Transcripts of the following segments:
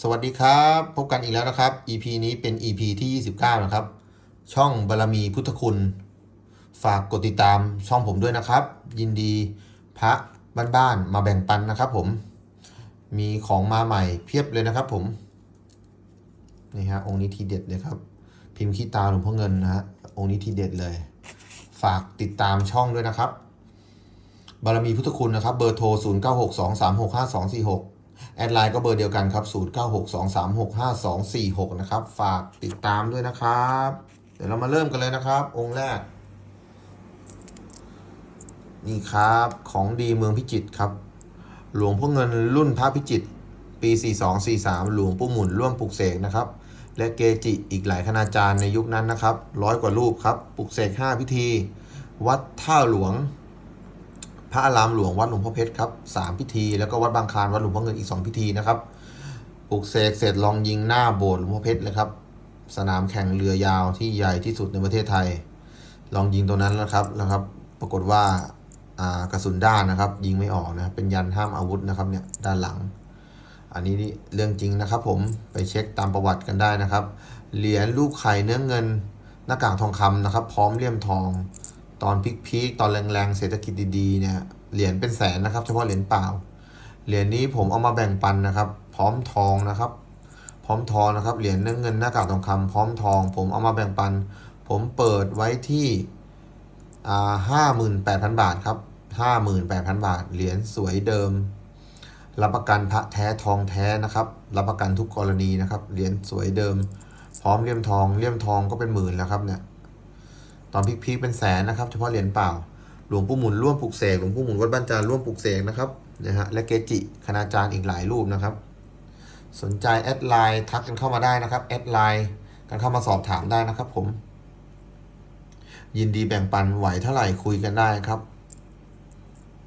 สวัสดีครับ พบกันอีกแล้วนะครับ EP นี้เป็น EP ที่ 29 นะครับ ช่องบารมีพุทธคุณ ฝากกดติดตามช่องผมด้วยนะครับ ยินดีพระบ้านๆมาแบ่งปันนะครับผม มีของมาใหม่เพียบเลยนะครับผม นี่ฮะองค์นี้ทีเด็ดเลยครับ พิมพ์ขี้ตาหลวงพ่อเงินนะฮะองค์นี้ทีเด็ดเลย ฝากติดตามช่องด้วยนะครับ บารมีพุทธคุณนะครับ เบอร์โทร 0 แอดไลน์ก็เบอร์เดียวกันครับ0 9 6 2 3 6 5 2 4 6 นะครับ ฝากติดตามด้วยนะครับ เดี๋ยวเรามาเริ่มกันเลยนะครับ องค์แรก นี่ครับของดีเมืองพิจิตรครับ หลวงพ่อเงินรุ่นพระพิจิตรปี 4243 หลวงปู่หมุนร่วมปลุกเสกนะครับ และเกจิอีกหลายคณาจารย์ในยุคนั้นนะครับร้อยกว่ารูปครับปลุกเสก5พิธี วัดท่าหลวง พระอารามหลวงวัดหลวงพ่อเพชรครับสามพิธี แล้วก็วัดบางคลานวัดหลวงพ่อเงินอีกสองพิธีนะครับปลุกเสกเสร็จลองยิงหน้าโบสถ์หลวงพ่อเพชรเลยครับ สนามแข่งเรือยาวที่ใหญ่ที่สุดในประเทศไทย ลองยิงตรงนั้นแล้วครับแล้วครับ ปรากฏว่าากระสุนด้านนะครับ ยิงไม่ออกนะเป็นยันห้ามอาวุธนะครับเนี่ยด้านหลัง อันนี้เรื่องจริงนะครับ ผมไปเช็คตามประวัติกันได้นะครับ เหรียญลูกไข่เนื้อเงินหน้ากากทองคำนะครับ พร้อมเลี่ยมทอง ตอนพีคๆตอนแรงๆเศรษฐกิจดีๆเนี่ยเหรียญเป็นแสนนะครับ เฉพาะเหรียญเปล่า เหรียญนี้ผมเอามาแบ่งปันนะครับ พร้อมทองนะครับ พร้อมทองนะครับเหรียญเนื้อเงินหน้ากากทองคำพร้อมทอง ผมเอามาแบ่งปัน ผมเปิดไว้ที่ห้าหมื่นแปดพันบาทครับห้าหมื่นแปดพันบาท เหรียญสวยเดิม รับประกันพระแท้ทองแท้นะครับ รับประกันทุกกรณีนะครับ เหรียญสวยเดิม พร้อมเลี่ยมทอง เลี่ยมทองก็เป็นหมื่นแล้วครับเนี่ย ตอนพีคๆเป็นแสนนะครับ เฉพาะเหรียญเปล่า หลวงปู่หมุนร่วมปลุกเสกหลวงปู่หมุนวัดบ้านจานร่วมปลุกเสกนะครับนะฮะและเกจิคณาจารย์อีกหลายรูปนะครับ สนใจแอดไลน์ทักกันเข้ามาได้นะครับแอดไลน์กันเข้ามาสอบถามได้นะครับ ผม ยินดีแบ่งปันไหวเท่าไหร่คุยกันได้ครับ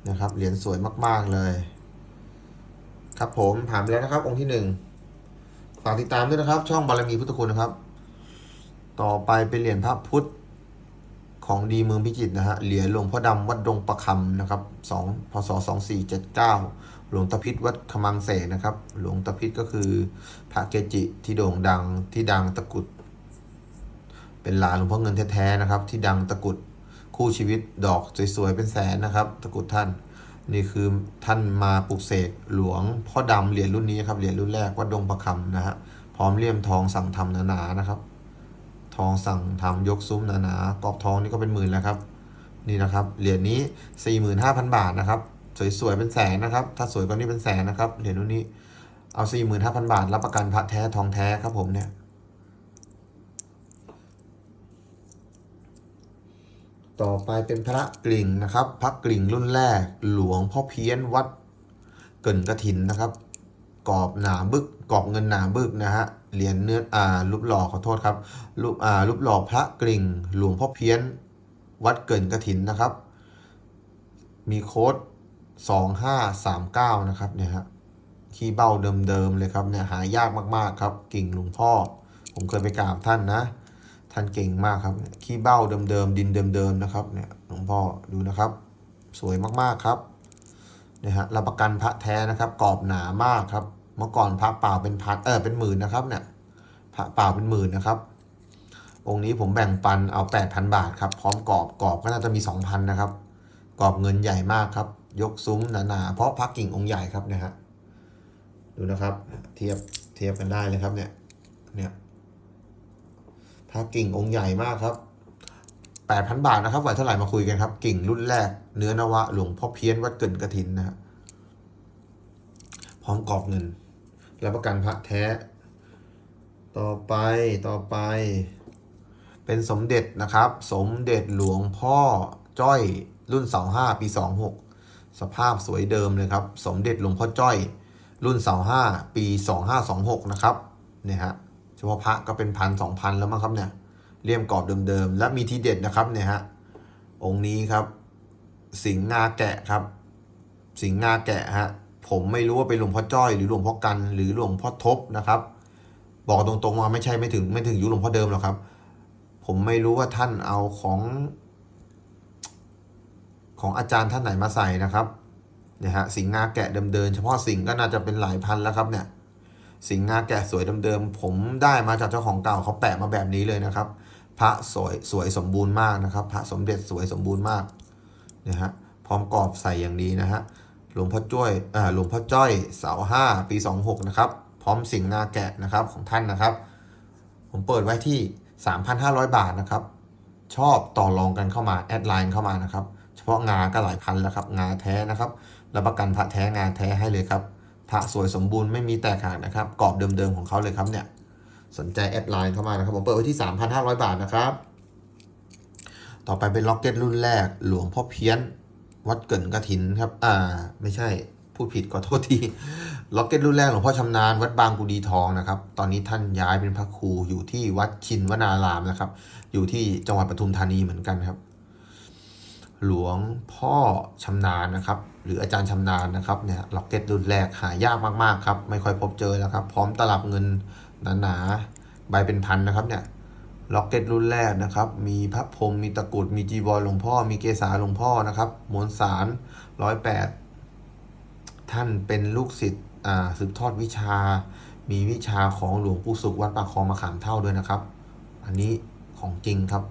นะครับเหรียญสวยมาก ๆเลย ครับผมผ่านไปแล้วนะครับ องค์ที่หนึ่งฝากติดตามด้วยนะครับ ช่องบารมีพุทธคุณนะครับ ต่อไปเป็นเหรียญพระพุทธ ของดีเมืองพิจิตรนะฮะ เหรียญหลวงพ่อดำวัดดงประคำนะครับสองพศสองสี่เจ็ดเก้าหลวงตาพิษวัดขมังเสนนะครับ หลวงตาพิษก็คือพระเกจิที่โด่งดังที่ดังตะกุด เป็นหลานหลวงพ่อเงินแท้ๆนะครับ ที่ดังตะกุดคู่ชีวิตดอกสวยๆเป็นแสนนะครับ ตะกุดท่าน นี่คือท่านมาปลุกเสกหลวงพ่อดำเหรียญรุ่นนี้ครับเหรียญรุ่นแรกวัดดงประคำนะฮะพร้อมเลี่ยมทองสั่งทำหนาๆนะครับ ทองสั่งทำยกซุ้มหนาๆกรอบทองนี่ก็เป็นหมื่นแล้วครับ นี่นะครับ เหรียญนี้45,000บาทนะครับ สวยๆเป็นแสนนะครับ ถ้าสวยกว่านี้เป็นแสนนะครับ เหรียญรุ่นนี้ เอา45,000บาท รับประกันพระแท้ทองแท้ครับผมเนี่ยต่อไปเป็นพระกลิ่งนะครับ พระกลิ่งรุ่นแรกหลวงพ่อเพี้ยนวัดเกินกระถินนะครับ กรอบหนาบึกกรอบเงินหนาบึกนะฮะเหรียญเนื้ออ่ารูปหล่อขอโทษครับรูปอ่ารูปหล่อพระกริ่ง หลวงพ่อเพี้ยน วัดเกินกระถินนะครับ มีโค้ดสองห้าสามเก้านะครับเนี่ยฮะคีย์เบ้าเดิมๆเลยครับเนี่ยหายากมากๆครับ กิ่งหลวงพ่อ ผมเคยไปกราบท่านนะ ท่านเก่งมากครับคีย์เบ้าเดิมๆดินเดิมๆนะครับเนี่ยหลวงพ่อดูนะครับ สวยมากๆครับเนี่ยฮะรับประกันพระแท้นะครับกรอบหนามากครับ เมื่อก่อนพระเปล่าเป็นพันเออเป็นหมื่นนะครับเนี่ยพระเปล่าเป็นหมื่นนะครับ องค์นี้ผมแบ่งปันเอา 8,000 บาทครับ พร้อมกรอบกรอบก็น่าจะมี 2,000 นะครับ กรอบเงินใหญ่มากครับ ยกซุ้มหนาๆเพราะพระกิ่งองค์ใหญ่ครับเนะฮะดูนะครับ เทียบเทียบกันได้เลยครับเนี่ยเนี่ยพระกิ่งองค์ใหญ่มากครับ8,000บาทนะครับไหวเท่าไหร่มาคุยกันครับ กิ่งรุ่นแรก เนื้อนวะหลวงพ่อเพี้ยนวัดเกินกระถินนะฮะพร้อมกรอบเงิน รับประกันพระแท้ ต่อไปต่อไป เป็นสมเด็จนะครับ สมเด็จหลวงพ่อจ้อยรุ่นเสาห้าปีสองหกสภาพสวยเดิมเลยครับ สมเด็จหลวงพ่อจ้อย รุ่นเสาห้าปีสองห้าสองหกนะครับเนี่ยฮะเฉพาะพระก็เป็นพันสองพันแล้วมั้งครับเนี่ยเลี่ยมกรอบเดิมๆ และมีทีเด็ดนะครับเนี่ยฮะองค์นี้ครับ สิงห์งาแกะครับ สิงห์งาแกะฮะ ผมไม่รู้ว่าเป็นหลวงพ่อจ้อยหรือหลวงพ่อกัน หรือหลวงพ่อทบนะครับ บอกตรงๆว่าไม่ใช่ไม่ถึงไม่ถึงยุคหลวงพ่อเดิมหรอกครับ ผมไม่รู้ว่าท่านเอาของ ของอาจารย์ท่านไหนมาใส่นะครับเนี่ยฮะสิงห์งาแกะเดิมเดินเฉพาะสิงห์ก็น่าจะเป็นหลายพันแล้วครับเนี่ยสิงห์งาแกะสวยเดิมๆผมได้มาจากเจ้าของเก่าเขาแปะมาแบบนี้เลยนะครับ พระสวยสวยสมบูรณ์มากนะครับ พระสมเด็จสวยสมบูรณ์มากนะฮะพร้อมกรอบใส่อย่างดีนะฮะ หลวงพ่อจ้อยอ่าหลวงพ่อจ้อยเสาห้าปี 26 นะครับ พร้อมสิงห์งาแกะนะครับของท่านนะครับ ผมเปิดไว้ที่ 3,500 บาทนะครับ ชอบต่อรองกันเข้ามา แอดไลน์เข้ามานะครับ เฉพาะงาก็หลายพันแล้วครับ งาแท้นะครับรับประกันพระแท้งาแท้ให้เลยครับพระสวยสมบูรณ์ไม่มีแตกหักนะครับกรอบเดิมๆของเขาเลยครับเนี่ยสนใจแอดไลน์เข้ามานะครับผมเปิดไว้ที่ 3,500 บาทนะครับ ต่อไปเป็นล็อกเก็ตรุ่นแรกหลวงพ่อเพี้ยน วัดเกินกระถินครับ อ่า ไม่ใช่ พูดผิดขอโทษที ล็อกเก็ตรุ่นแรกหลวงพ่อชำนาญวัดบางกุดีทองนะครับ ตอนนี้ท่านย้ายเป็นพระครูอยู่ที่วัดชินวนารามนะครับ อยู่ที่จังหวัดปทุมธานีเหมือนกันครับ หลวงพ่อชำนาญนะครับ หรืออาจารย์ชำนาญนะครับเนี่ยล็อกเก็ตรุ่นแรกหายากมากๆครับ ไม่ค่อยพบเจอแล้วครับ พร้อมตลับเงินหนาๆใบเป็นพันนะครับเนี่ย ล็อกเก็ตรุ่นแรกนะครับ มีพระพรมมีตะกรุด มีจีวรหลวงพ่อ มีเกศาหลวงพ่อนะครับมวลสารร้อยแปดท่านเป็นลูกศิษย์สืบทอดวิชา มีวิชาของหลวงปู่สุขวัดปากคลองมะขามเท่าด้วยนะครับ อันนี้ของจริงครับ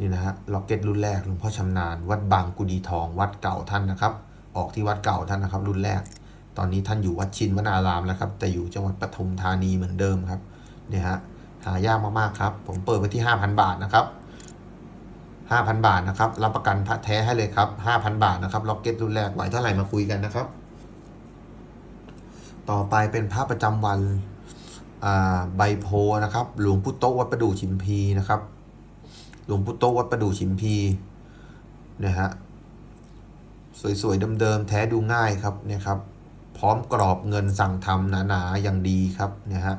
นี่นะฮะล็อกเก็ตรุ่นแรกหลวงพ่อชำนาญ วัดบางกุดีทอง วัดเก่าท่านนะครับ ออกที่วัดเก่าท่านนะครับ รุ่นแรก ตอนนี้ท่านอยู่วัดชินวนารามแล้วครับ แต่อยู่จังหวัดปทุมธานีเหมือนเดิมครับเนี่ยฮะ หายากมากๆครับ ผมเปิดไว้ที่ 5,000 บาทนะครับ 5,000 บาทนะครับ รับประกันพระแท้ให้เลยครับ 5,000 บาทนะครับ ล็อกเก็ตรุ่นแรกไหวเท่าไหร่มาคุยกันนะครับ ต่อไปเป็นพระประจำวันอ่าใบโพนะครับ หลวงพุโตวัดประดู่ชิมพีนะครับ หลวงพุโตวัดประดู่ชิมพีนะฮะ สวยๆเดิมๆแท้ดูง่ายครับเนี่ยครับ พร้อมกรอบเงินสั่งทำหนาๆอย่างดีครับเนี่ยฮะ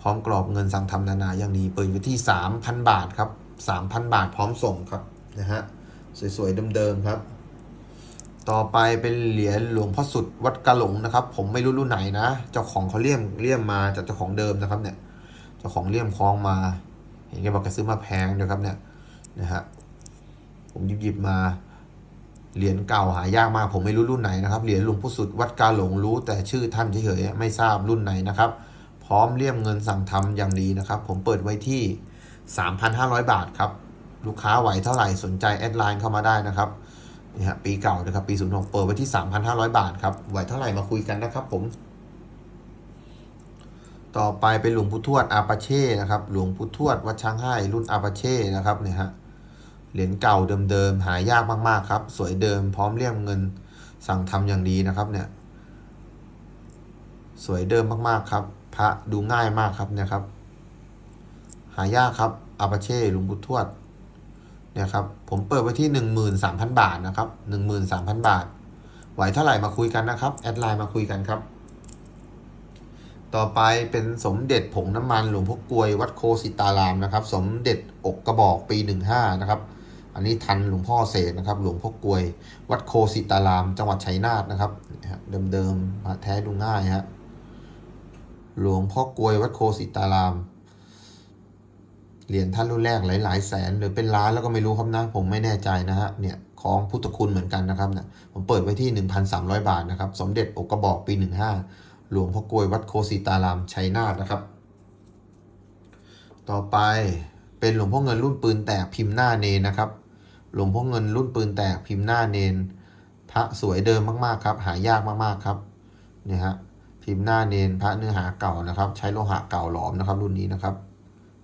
พร้อมกรอบเงินสั่งทำหนาอย่างดีเปิดไว้ที่ 3,000 บาทครับ 3,000 บาทพร้อมส่งครับนะฮะสวยๆเดิมๆครับ ต่อไปเป็นเหรียญหลวงพ่อสุดวัดกะหลงนะครับ ผมไม่รู้รุ่นไหนนะ เจ้าของเขาเลี่ยมเลี่ยมมาจากเจ้าของเดิมนะครับเนี่ยเจ้าของเลี่ยมคล้องมา เห็นแกบอกแกซื้อมาแพงนะครับเนี่ยนะฮะผมหยิบหยิบมาเหรียญเก่าหายากมากผมไม่รู้รุ่นไหนนะครับเหรียญหลวงพ่อสุดวัดกาหลงรู้แต่ชื่อท่านเฉยๆไม่ทราบรุ่นไหนนะครับ พร้อมเลี่ยมเงินสั่งทำอย่างดีนะครับ ผมเปิดไว้ที่ 3,500 บาทครับ ลูกค้าไหวเท่าไหร่สนใจแอดไลน์เข้ามาได้นะครับนี่ฮะปีเก่านะครับ ปี 06 เปิดไว้ที่ 3,500 บาทครับ ไหวเท่าไหร่มาคุยกันนะครับผม ต่อไปเป็นหลวงปู่ทวดอาปาเช่นะครับ หลวงปู่ทวดวัดช้างให้รุ่นอาปาเช่นะครับเนี่ยฮะ เหรียญเก่าเดิมๆ หายากมากๆครับ สวยเดิมพร้อมเลี่ยมเงินสั่งทำอย่างดีนะครับเนี่ย สวยเดิมมากๆครับ พระดูง่ายมากครับเนี่ยครับ หายากครับอาปาเช่หลวงปู่ทวดเนี่ยครับผมเปิดไว้ที่หนึ่งหมื่นสามพันบาทนะครับหนึ่งหมื่นสามพันบาท ไหวเท่าไหร่มาคุยกันนะครับ แอดไลน์มาคุยกันครับ ต่อไปเป็นสมเด็จผงน้ำมันหลวงพ่อกลวยวัดโคสิตารามนะครับ สมเด็จอกกระบอกปีหนึ่งห้านะครับ อันนี้ทันหลวงพ่อเศษนะครับ หลวงพ่อกลวย วัดโคสิตาราม จังหวัดชัยนาทนะครับ เดิมๆมาแท้ดูง่ายฮะ หลวงพ่อกลวยวัดโคสิตาราม เหรียญท่านรุ่นแรกหลายๆแสนหรือเป็นล้านแล้วก็ไม่รู้ครับนะ ผมไม่แน่ใจนะฮะเนี่ยของพุทธคุณเหมือนกันนะครับเนี่ยผมเปิดไว้ที่ 1,300 บาทนะครับ สมเด็จอกกระบอกปี 15 หลวงพ่อกลวยวัดโคสิตารามชัยนาทนะครับ ต่อไปเป็นหลวงพ่อเงินรุ่นปืนแตกพิมพ์หน้าเนนนะครับ หลวงพ่อเงินรุ่นปืนแตกพิมพ์หน้าเนนพระสวยเดิมมากๆครับ หายากมากๆครับเนี่ยฮะ พิมพ์หน้าเนนพระเนื้อหาเก่านะครับ ใช้โลหะเก่าหลอมนะครับ รุ่นนี้นะครับ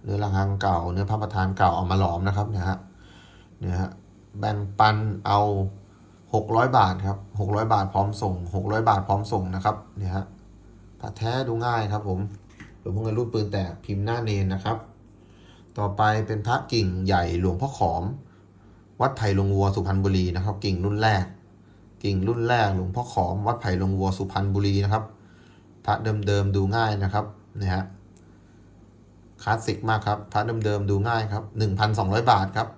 เนื้อระฆังเก่า เนื้อพระประธานเก่าเอามาหลอมนะครับเนี่ยฮะเนี่ยฮะแบ่งปันเอาหกร้อยบาทครับหกร้อยบาทพร้อมส่งหกร้อยบาทพร้อมส่งนะครับเนี่ยฮะพระแท้ดูง่ายครับผมหลวงพ่อเงินรุ่นปืนแตกพิมพ์หน้าเนนนะครับ ต่อไปเป็นพระกิ่งใหญ่หลวงพ่อขอม วัดไผ่ลงวัวสุพรรณบุรีนะครับ กิ่งรุ่นแรก กิ่งรุ่นแรกหลวงพ่อขอม วัดไผ่ลงวัวสุพรรณบุรีนะครับ พระเดิมๆดูง่ายนะครับเนี่ยฮะคลาสสิกมากครับพระเดิมๆดูง่ายครับ 1,200 บาทครับ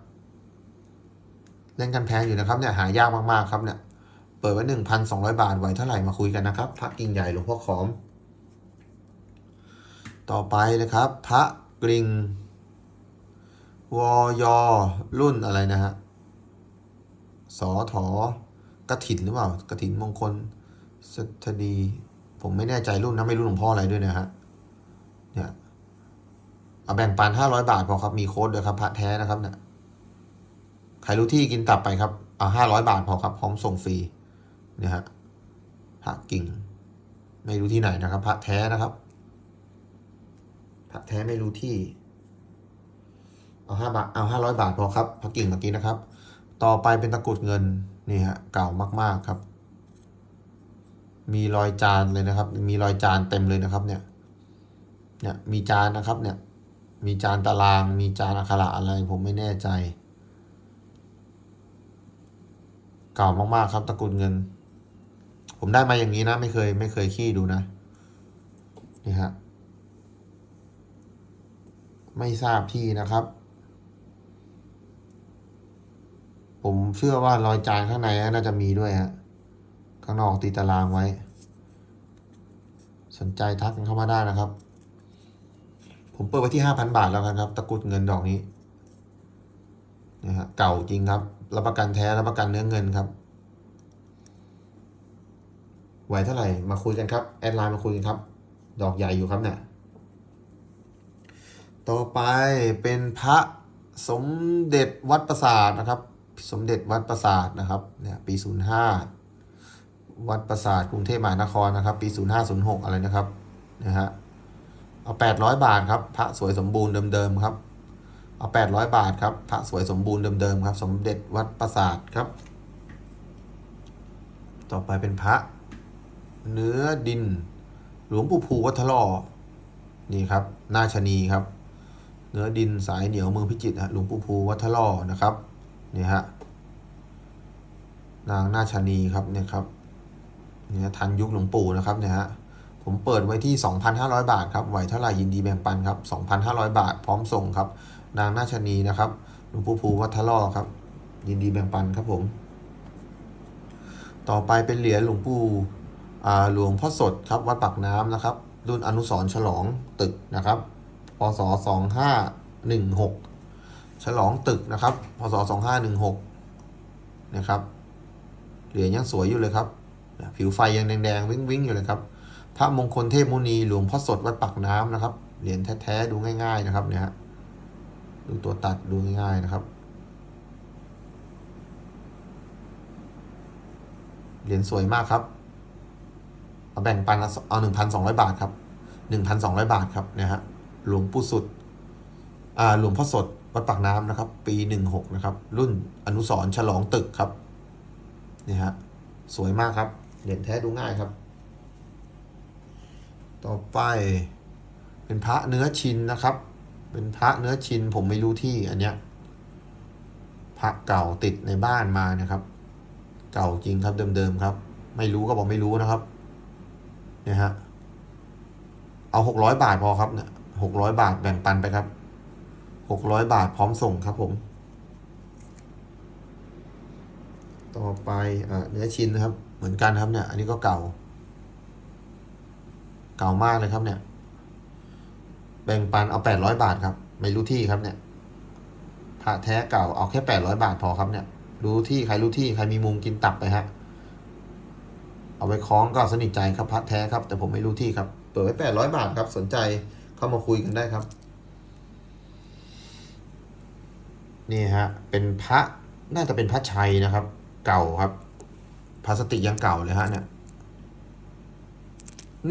เล่นกันแพงอยู่นะครับเนี่ยหายากมากๆครับเนี่ยเปิดไว้ 1,200 บาทไหวเท่าไหร่มาคุยกันนะครับ พระกิ่งใหญ่หลวงพ่อขอม ต่อไปนะครับ พระกริ่งวอยรุ่นอะไรนะฮะสอถอกระถินหรือเปล่ากระถินมงคลสัทดี ผมไม่แน่ใจรุ่นนะไม่รู้หลวงพ่ออะไรด้วยนะฮะเนี่ยเอาแบ่งปันห้าร้อยบาทพอครับมีโค้ดด้วยครับพระแท้นะครับเนี่ยใครรู้ที่กินตับไปครับเอาห้าร้อยบาทพอครับพร้อมส่งฟรีเนี่ยฮะพระกิ่ง ไม่รู้ที่ไหนนะครับพระแท้นะครับพระแท้ไม่รู้ที่ เอาห้าบาทเอาห้าร้อยบาทพอครับพระกิ่งเมื่อกี้นะครับ ต่อไปเป็นตะกรุดเงินนี่ฮะเก่ามากๆครับ มีรอยจานเลยนะครับ มีรอยจานเต็มเลยนะครับเนี่ย เนี่ยมีจานนะครับเนี่ย มีจานตาราง มีจานอักขระอะไรผมไม่แน่ใจ เก่ามากๆครับตะกุดเงิน ผมได้มาอย่างนี้นะไม่เคยไม่เคยขี้ดูนะ นี่ฮะ ไม่ทราบที่นะครับผมเชื่อว่ารอยจานข้างในน่าจะมีด้วยฮะ ข้างนอกตีตารางไว้ สนใจทักกันเข้ามาได้นะครับ ผมเปิดไว้ที่ห้าพันบาทแล้วกันครับ ตะกรุดเงินดอกนี้นะฮะเก่าจริงครับ รับประกันแท้รับประกันเนื้อเงินครับไหวเท่าไหร่มาคุยกันครับ แอดไลน์มาคุยกันครับ ดอกใหญ่อยู่ครับเนี่ยต่อไปเป็นพระสมเด็จวัดประสาทนะครับ สมเด็จวัดประสาทนะครับเนี่ยปีศูนย์ห้า วัดประสาทกรุงเทพมหานครนะครับ ปี 0506 อะไรนะครับนะฮะเอา 800 บาทครับพระสวยสมบูรณ์เดิมๆครับ เอา 800 บาทครับพระสวยสมบูรณ์เดิมๆครับ สมเด็จวัดประสาทครับ ต่อไปเป็นพระ เนื้อดิน หลวงปู่ภูวัทลอนี่ครับนาชนีครับ เนื้อดินสายเหนียวเมืองพิจิตรฮะหลวงปู่ภูวัทลอนะครับนี่ฮะนางนาชนีครับเนี่ยครับ เนี่ยทันยุคหลวงปู่นะครับเนี่ยฮะผมเปิดไว้ที่ 2,500 บาทครับไหวเท่าไหร่ยินดีแบ่งปันครับ2,500 บาทพร้อมส่งครับ นางนาชนีนะครับหลวงปู่ภูวัทล่อครับ ยินดีแบ่งปันครับผม ต่อไปเป็นเหรียญหลวงปู่อาหลวงพ่อสดครับวัดปากน้ำนะครับ รุ่นอนุสรฉลองตึกนะครับพศ2516 ฉลองตึกนะครับพศ2516นะครับเหรียญยังสวยอยู่เลยครับ ผิวไฟยังแดงๆ วิ้งๆ อยู่เลยครับ พระมงคลเทพมุนีหลวงพ่อสดวัดปากน้ำนะครับ เหรียญแท้ๆ ดูง่ายๆนะครับเนี่ยฮะ ดูตัวตัดดูง่ายๆนะครับ เหรียญสวยมากครับ เอาแบ่งปันเอาหนึ่งพันสองร้อยบาทครับหนึ่งพันสองร้อยบาทครับเนี่ยฮะ หลวงปู่สุด อ่า หลวงพ่อสดวัดปากน้ำนะครับ ปีหนึ่งหกนะครับ รุ่นอนุสรฉลองตึกครับ เนี่ยฮะ สวยมากครับ เหรียญแท้ดูง่ายครับ ต่อไป เป็นพระเนื้อชินนะครับ เป็นพระเนื้อชินผมไม่รู้ที่อันเนี้ยพระเก่าติดในบ้านมานะครับ เก่าจริงครับเดิมๆครับ ไม่รู้ก็บอกไม่รู้นะครับเนี่ยฮะเอาหกร้อยบาทพอครับเนี่ยหกร้อยบาทแบ่งปันไปครับหกร้อยบาทพร้อมส่งครับผม ต่อไปอ่าเนื้อชิ้นนะครับ เหมือนกันครับเนี่ย อันนี้ก็เก่า เก่ามากเลยครับเนี่ย แบ่งปันเอาแปดร้อยบาทครับ ไม่รู้ที่ครับเนี่ยพระแท้เก่าเอาแค่แปดร้อยบาทพอครับเนี่ย รู้ที่ใครรู้ที่ใครมีมุมกินตับไปฮะ เอาไว้คล้องก็สนิทใจครับพระแท้ครับ แต่ผมไม่รู้ที่ครับ เปิดไว้แปดร้อยบาทครับ สนใจเข้ามาคุยกันได้ครับ นี่ฮะ เป็นพระน่าจะเป็นพระชัยนะครับ เก่าครับ พลาสติกยังเก่าเลยฮะเนี่ย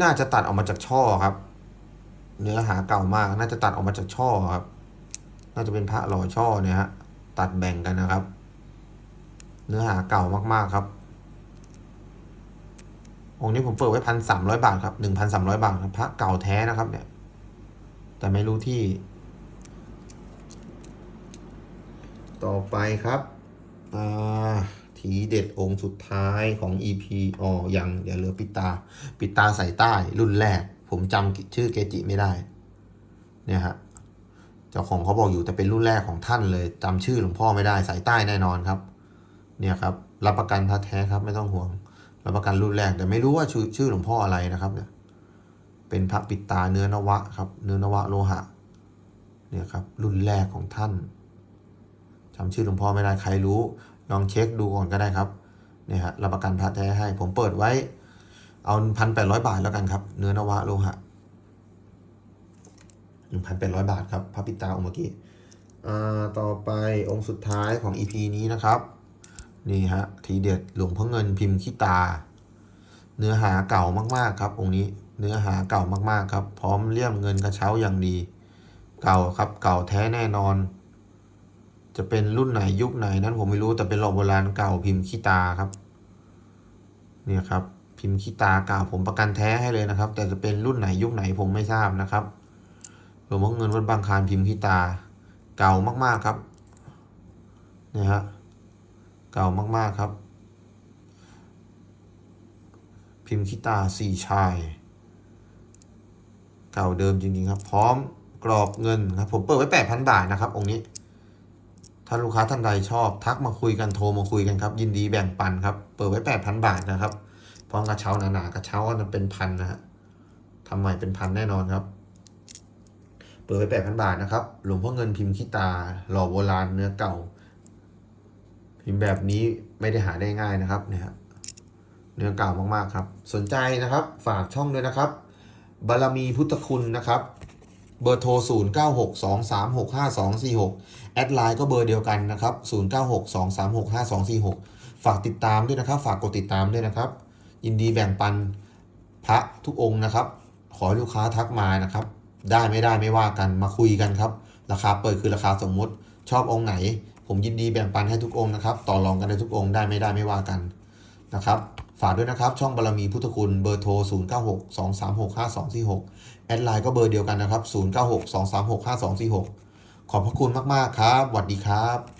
น่าจะตัดออกมาจากช่อครับ เนื้อหาเก่ามาก น่าจะตัดออกมาจากช่อครับ น่าจะเป็นพระหล่อช่อเนี่ยฮะ ตัดแบ่งกันนะครับ เนื้อหาเก่ามากๆครับ องค์นี้ผมเปิดไว้พันสามร้อยบาทครับหนึ่งพันสามร้อยบาทครับพระเก่าแท้นะครับ เนี่ย แต่ไม่รู้ที่ ต่อไปครับอ่า ทีเด็ดองค์สุดท้ายของ EP อ๋อยังเดี๋ยวเหลือปิดตา ปิดตาใส่ใต้รุ่นแรก ผมจำชื่อเกจิไม่ได้ เนี่ยฮะเจ้าของเขาบอกอยู่แต่เป็นรุ่นแรกของท่านเลยจำชื่อหลวงพ่อไม่ได้สายใต้แน่นอนครับ เนี่ยครับ รับประกันพระแท้ครับไม่ต้องห่วง รับประกันรุ่นแรกแต่ไม่รู้ว่าชื่อชื่อหลวงพ่ออะไรนะครับ เนี่ย เป็นพระปิดตาเนื้อนวะครับ เนื้อนวะโลหะ เนี่ยครับ รุ่นแรกของท่านจำชื่อหลวงพ่อไม่ได้ใครรู้ ลองเช็คดูก่อนก็ได้ครับเนี่ยฮะรับประกันพระแท้ให้ ผมเปิดไว้ เอาพันแปดร้อยบาทแล้วกันครับ เนื้อนวะโลหะหนึ่งพันแปดร้อยบาทครับพระปิตาองค์เมื่อกี้ต่อไปองค์สุดท้ายของ EP นี้นะครับ นี่ฮะ ทีเด็ดหลวงพ่อเงินพิมพ์ขี้ตา เนื้อหาเก่ามากๆครับ องค์นี้เนื้อหาเก่ามากๆครับ พร้อมเลี่ยมเงินกระเช้าอย่างดี เก่าครับเก่าแท้แน่นอน จะเป็นรุ่นไหนยุคไหนนั้นผมไม่รู้แต่เป็นหลอกโบราณเก่าพิมพ์ขี้ตาครับ เนี่ยครับ พิมพ์ขี้ตาเก่าผมประกันแท้ให้เลยนะครับ แต่จะเป็นรุ่นไหนยุคไหนผมไม่ทราบนะครับหลวงพ่อเงินวัดบางคานพิมพ์ขี้ตา เก่ามากๆครับเนี่ยฮะเก่ามากๆครับ พิมพ์ขี้ตาสี่ชาย เก่าเดิมจริงๆครับ พร้อมกรอบเงินครับ ผมเปิดไว้แปดพันบาทนะครับ องค์นี้ ถ้าลูกค้าท่านใดชอบทักมาคุยกันโทรมาคุยกันครับ ยินดีแบ่งปันครับ เปิดไว้แปดพันบาทนะครับ พร้อมกระเช้าหนาๆกระเช้าอันเป็นพันนะฮะทำใหม่เป็นพันแน่นอนครับ เปิดไว้แปดพันบาทนะครับ หลวงพ่อเงินพิมพ์ขี้ตา หล่อโบราณเนื้อเก่า พิมพ์แบบนี้ไม่ได้หาได้ง่ายนะครับเนี่ยฮะเนื้อเก่ามากๆครับ สนใจนะครับ ฝากช่องด้วยนะครับ บารมีพุทธคุณนะครับ เบอร์โทร 0 แอดไลน์ก็เบอร์เดียวกันนะครับ 0 9 6 2 3 6 5 2 4 6 ฝากติดตามด้วยนะครับ ฝากกดติดตามด้วยนะครับ ยินดีแบ่งปันพระทุกองค์นะครับ ขอลูกค้าทักมานะครับ ได้ไม่ได้ไม่ว่ากันมาคุยกันครับ ราคาเปิดคือราคาสมมุติ ชอบองค์ไหน ผมยินดีแบ่งปันให้ทุกองค์นะครับ ต่อรองกันได้ทุกองค์ได้ไม่ได้ไม่ว่ากันนะครับฝากด้วยนะครับ ช่องบารมีพุทธคุณเบอร์โทร 0 9 6 2 3 6 5 2 4 6 แอดไลน์ก็เบอร์เดียวกันนะครับ 0962365246 ขอบพระคุณมาก ๆ ครับสวัสดีครับ